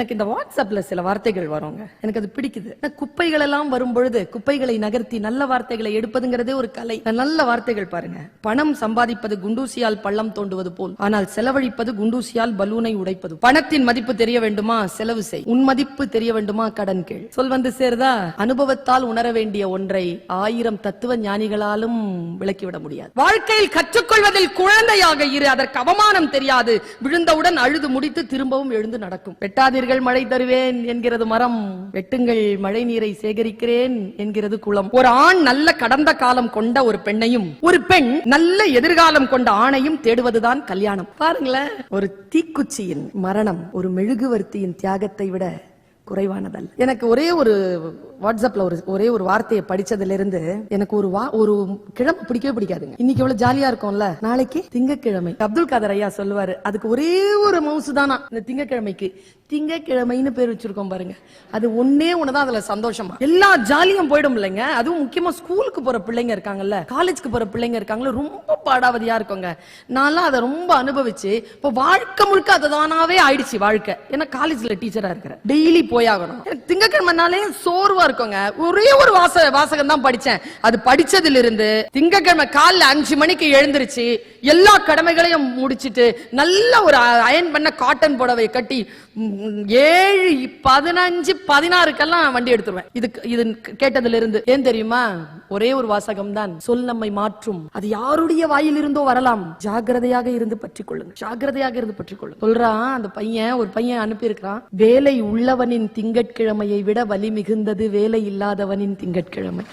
எனக்கு இந்த வாட்ஸ்அப்ல சில வார்த்தைகள் வருங்க. எனக்கு அது பிடிக்குது. குப்பைகள் எல்லாம் வரும் பொழுது குப்பைகளை நகர்த்தி நல்ல வார்த்தைகளை எடுப்பதுங்கிறதே ஒரு கலை. நல்ல வார்த்தைகள் பாருங்க. பணம் சம்பாதிப்பது குண்டூசியால் பள்ளம் தோண்டுவது போல். ஆனால் செலவழிப்பது குண்டூசியால் பலூனை உடைப்பது. பணத்தின் மதிப்பு தெரிய வேண்டுமா? செலவு செய். உன் மதிப்பு தெரிய வேண்டுமா? கடன் கேள். சொல் வந்து சேர்தா? அனுபவத்தால் உணர வேண்டிய ஒன்றை ஆயிரம் தத்துவ ஞானிகளாலும் விளக்கிவிட முடியாது. வாழ்க்கையில் கற்றுக்கொள்வதில் குழந்தையாக இரு. அதற்கு அவமானம் தெரியாது. விழுந்தவுடன் அழுது முடித்து திரும்பவும் எழுந்து நடக்கும். வெட்டாதீர்கள். மழை தருவேன் என்கிறது மரம். வெட்டுங்கள் மழை நீரை சேகரிக்கிறேன் என்கிறது குளம். ஒரு ஆண் நல்ல கடந்த காலம் கொண்ட ஒரு பெண்ணையும் ஒரு பெண் நல்ல எதிர்காலம் கொண்ட ஆணையும் தேடுவதுதான் கல்யாணம். பாருங்களேன். ஒரு தீக்குச்சியின் மரணம் ஒரு மெழுகுவர்த்தியின் தியாகத்தை விட குறைவானதல்ல. எனக்கு ஒரே ஒரு வாட்ஸ்அப்ல ஒரு ஒரே ஒரு வார்த்தையை படிச்சதுல இருந்து எனக்கு ஒரு வா ஒரு கிழமை பிடிக்கவே பிடிக்காதுங்க. இன்னைக்கு எவ்வளவு ஜாலியா இருக்கும்ல நாளைக்கு திங்கக்கிழமை. அப்துல் காதர் ஐயா சொல்லுவாரு அதுக்கு ஒரே ஒரு மவுசு தானா. இந்த திங்கக்கிழமைக்கு திங்கக்கிழமைன்னு பேர் வச்சிருக்கோம் பாருங்க. அது ஒன்னே ஒண்ணுதான் அதுல சந்தோஷமா. எல்லா ஜாலியும் போயிடும் இல்லைங்க. அதுவும் முக்கியமா ஸ்கூலுக்கு போற பிள்ளைங்க இருக்காங்கல்ல காலேஜ்க்கு போற பிள்ளைங்க இருக்காங்கல்ல ரொம்ப பாடாவதியா இருக்குங்க. நான்லாம் அதை ரொம்ப அனுபவிச்சு இப்போ வாழ்க்கை முழுக்க அதுதானாவே ஆயிடுச்சு வாழ்க்கை. ஏன்னா காலேஜ்ல டீச்சரா இருக்கிறேன். டெய்லி போயாகணும். திங்கக்கிழமைனாலே சோர்வா இருக்குங்க. ஒரே ஒரு வாச வாசகம் தான் படிச்சேன். அது படிச்சதுல இருந்து திங்கக்கிழமை காலைல அஞ்சு மணிக்கு எழுந்திருச்சு எல்லா கடமைகளையும் முடிச்சிட்டு நல்ல ஒரு அயன் பண்ண காட்டன் புடவை கட்டி ஏழு பதினஞ்சு பதினாறுக்கெல்லாம் வண்டி எடுத்துருவேன். இது இது கேட்டதுல இருந்து ஏன் தெரியுமா? ஒரே ஒரு வாசகம் தான் சொல் நம்மை மாற்றும். அது யாருடைய வாயில் இருந்தோ வரலாம். ஜாக்கிரதையாக இருந்து பற்றி கொள்ளுங்க ஜாக்கிரதையாக இருந்து பற்றி கொள்ளுங்க சொல்றான் அந்த பையன் ஒரு பையன் அனுப்பியிருக்கிறான். வேலை உள்ளவனின் திங்கட்கிழமையை விட வலி மிகுந்தது வேலை இல்லாதவனின் திங்கட்கிழமை.